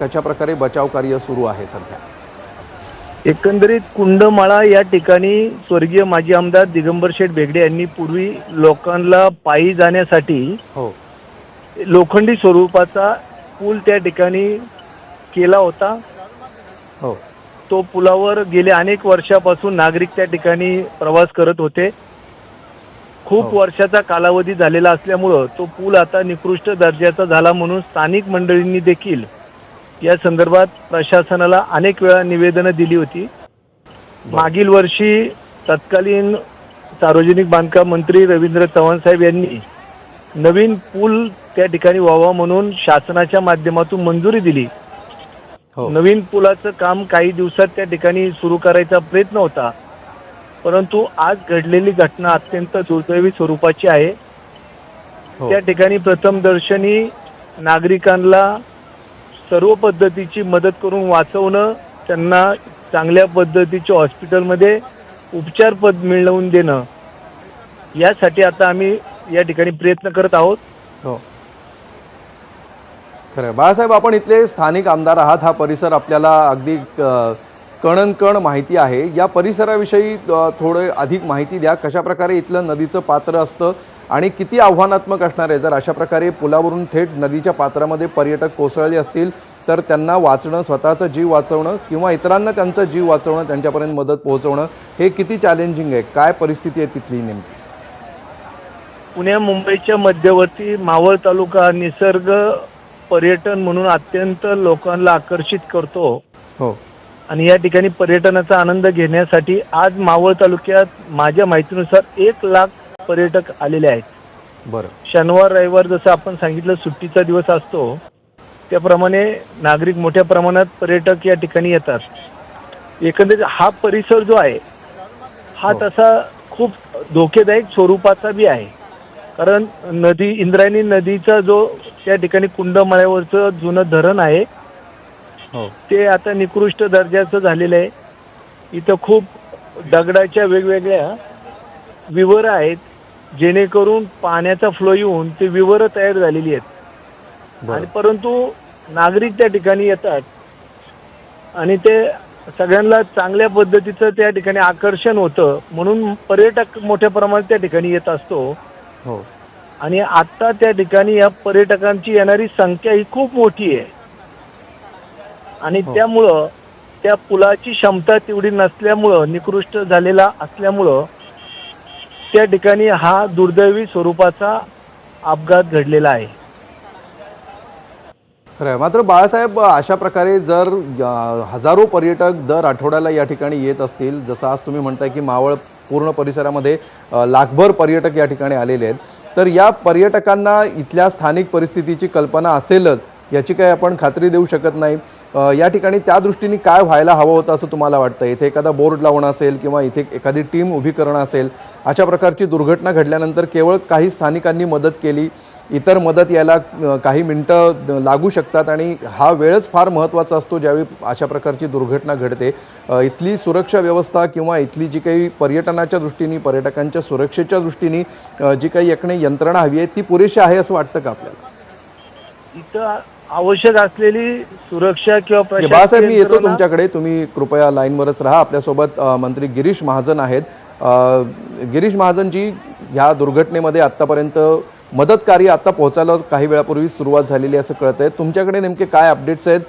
कशा प्रकारे बचाव कार्य सुरू आहे सध्या? एकंदरीत कुंडमाळा या ठिकाणी स्वर्गीय माजी आमदार दिगंबर शेठ बेगडे यांनी पूर्वी लोकांना पायी जाण्यासाठी हो. लोखंडी स्वरूपाचा पूल त्या ठिकाणी केला होता. हो. तो पुलावर गेले अनेक वर्षापासून नागरिक त्या ठिकाणी प्रवास करत होते. खूप हो. वर्षाचा कालावधी झालेला असल्यामुळं तो पूल आता निकृष्ट दर्जाचा झाला म्हणून स्थानिक मंडळींनी देखील या संदर्भात प्रशासनाला अनेक वेळा निवेदनं दिली होती. मागील वर्षी तत्कालीन सार्वजनिक बांधकाम मंत्री रवींद्र चव्हाण साहेब यांनी नवीन पूल त्या ठिकाणी व्हावा म्हणून शासनाच्या माध्यमातून मंजुरी दिली. हो. नवीन पुलाचं काम काही दिवसात त्या ठिकाणी सुरू करायचा प्रयत्न होता. परंतु आज घडलेली घटना अत्यंत दुर्दैवी स्वरूपाची आहे. हो. त्या ठिकाणी प्रथमदर्शनी नागरिकांना सर्व पद्धतीची मदत करून वाचवणं त्यांना चांगल्या पद्धतीच्या हॉस्पिटलमध्ये उपचार पद मिळवून देणं यासाठी आता आम्ही या ठिकाणी प्रयत्न करत आहोत. हो. खरं बाळासाहेब आपण इथले स्थानिक आमदार आहात. हा परिसर आपल्याला अगदी कणनकण माहिती आहे. या परिसराविषयी थोडं अधिक माहिती द्या. कशा प्रकारे इथलं नदीचं पात्र असतं आणि किती आव्हानात्मक असणार आहे? जर अशा प्रकारे पुलावरून थेट नदीच्या पात्रामध्ये पर्यटक कोसळले असतील तर त्यांना वाचणं स्वतःचा जीव वाचवणं किंवा इतरांना त्यांचा जीव वाचवणं त्यांच्यापर्यंत मदत पोहोचवणं हे किती चॅलेंजिंग आहे? काय परिस्थिती आहे तिथली नेमकी? पुण्या मुंबईच्या मध्यवर्ती मावळ तालुका निसर्ग पर्यटन म्हणून अत्यंत लोकांना आकर्षित करतो. हो. आणि या ठिकाणी पर्यटनाचा आनंद घेण्यासाठी आज मावळ तालुक्यात माझ्या माहितीनुसार एक लाख पर्यटक आलेले आहेत. बरं. शनिवार रविवार जसं आपण सांगितलं सुट्टीचा दिवस असतो त्याप्रमाणे नागरिक मोठ्या प्रमाणात पर्यटक या ठिकाणी येतात. एकंदरीत हा परिसर जो आहे हा हो. तसा खूप धोकेदायक स्वरूपाचा बी आहे. कारण नदी इंद्रायणी नदीचा जो त्या ठिकाणी कुंडमाळ्यावरचं जुनं धरण आहे हो. ते आता निकृष्ट दर्जाचं झालेलं आहे. इथं खूप दगडाच्या वेगवेगळ्या विवर आहेत. जेणेकरून पाण्याचा फ्लो येऊन ते विवरं तयार झालेली आहेत. आणि परंतु नागरिक त्या ठिकाणी येतात. आणि ते सगळ्यांना चांगल्या पद्धतीचं त्या ठिकाणी आकर्षण होतं. म्हणून पर्यटक मोठ्या प्रमाणात त्या ठिकाणी येत असतो. हो. आणि आता त्या ठिकाणी या पर्यटकांची येणारी संख्या ही खूप मोठी आहे. आणि हो. त्यामुळं त्या पुलाची क्षमता तेवढी नसल्यामुळं निकृष्ट झालेला असल्यामुळं त्या ठिकाणी हा दुर्दैवी स्वरूपाचा अपघात घडलेला आहे खरं आहे मात्र बाळासाहेब अशा प्रकारे जर हजारो पर्यटक दर आठवड्याला या ठिकाणी येत असतील जसं आज तुम्ही म्हणताय की मावळ पूर्ण परिसरामध्ये लाखभर पर्यटक या ठिकाणी आलेले आहेत तर या पर्यटकांना इथल्या स्थानिक परिस्थितीची कल्पना असेलच याची काही आपण खात्री देऊ शकत नाही. या ठिकाणी त्या दृष्टीने काय व्हायला हवं होतं असं तुम्हाला वाटतं? इथे एखादा बोर्ड लावणं असेल किंवा इथे एखादी टीम उभी करणं असेल अशा प्रकारची दुर्घटना घडल्यानंतर केवळ काही स्थानिकांनी मदत केली इतर मदत यायला काही मिनटं लागू शकतात आणि हा वेळच फार महत्त्वाचा असतो ज्यावेळी अशा प्रकारची दुर्घटना घडते. इथली सुरक्षा व्यवस्था किंवा इथली जी काही पर्यटनाच्या दृष्टीने पर्यटकांच्या सुरक्षेच्या दृष्टीने जी काही एकणे यंत्रणा हवी आहे ती पुरेशी आहे असं वाटतं का आपल्याला? इथं आवश्यक असलेली सुरक्षा किंवा बाळासाहेब मी येतो तुमच्याकडे. तुम्ही कृपया लाईनवरच राहा. आपल्यासोबत मंत्री गिरीश महाजन आहेत. गिरीश महाजनजी ह्या दुर्घटनेमध्ये आत्तापर्यंत मदत कार्य आता पोहोचायला काही वेळापूर्वी सुरुवात झालेली आहे असं कळतंय. तुमच्याकडे नेमके काय अपडेट्स आहेत?